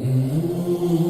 ఇదే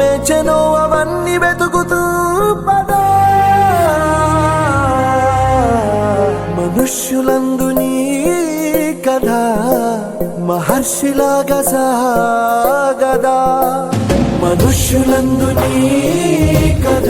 వేచనో అవన్నీ వెతుకుతూ పద. మనుష్యులందు నీ కథ మహర్షిలాగా సాగదా మనుష్యులందు నీ కథ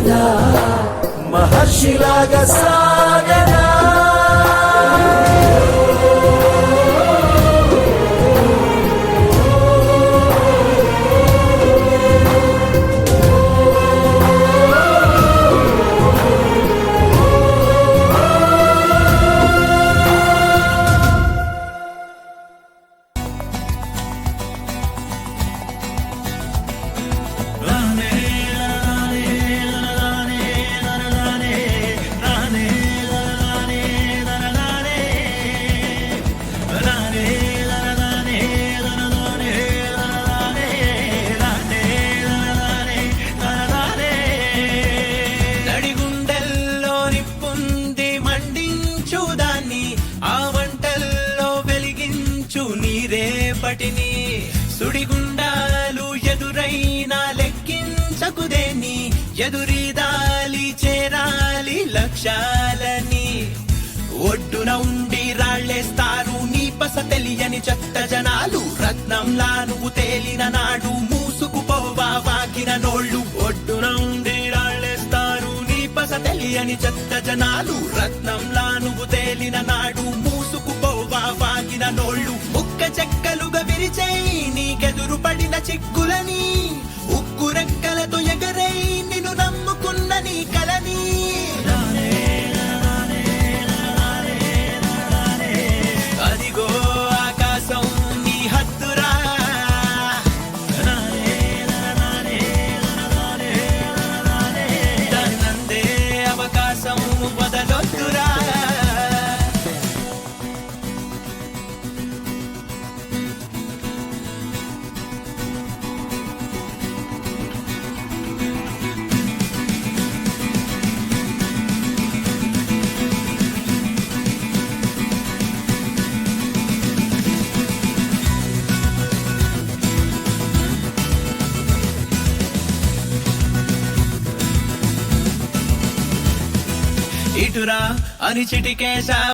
కథ మహర్షిలాగా సాగదా ఎదురీదాలి చేరాలి లక్ష్యాలని. ఒడ్డున ఉండి రాళ్ళేస్తారు నీ బస తెలియని చెత్త జనాలు. రత్నంలా నువ్వు తేలిన నాడు మూసుకుపోవా వాకిన నోళ్ళు. ఒడ్డున ఉండి రాళ్ళేస్తారు నీ బస తెలియని చెత్త జనాలు. రత్నంలా నువ్వు తేలిన నాడు మూసుకుపోవా వాకిన నోళ్ళు. ముక్క చెక్కలుగా విరిచేయి నీకెదురు పడిన చిక్కులని. ఇటురా అని చిటికేశా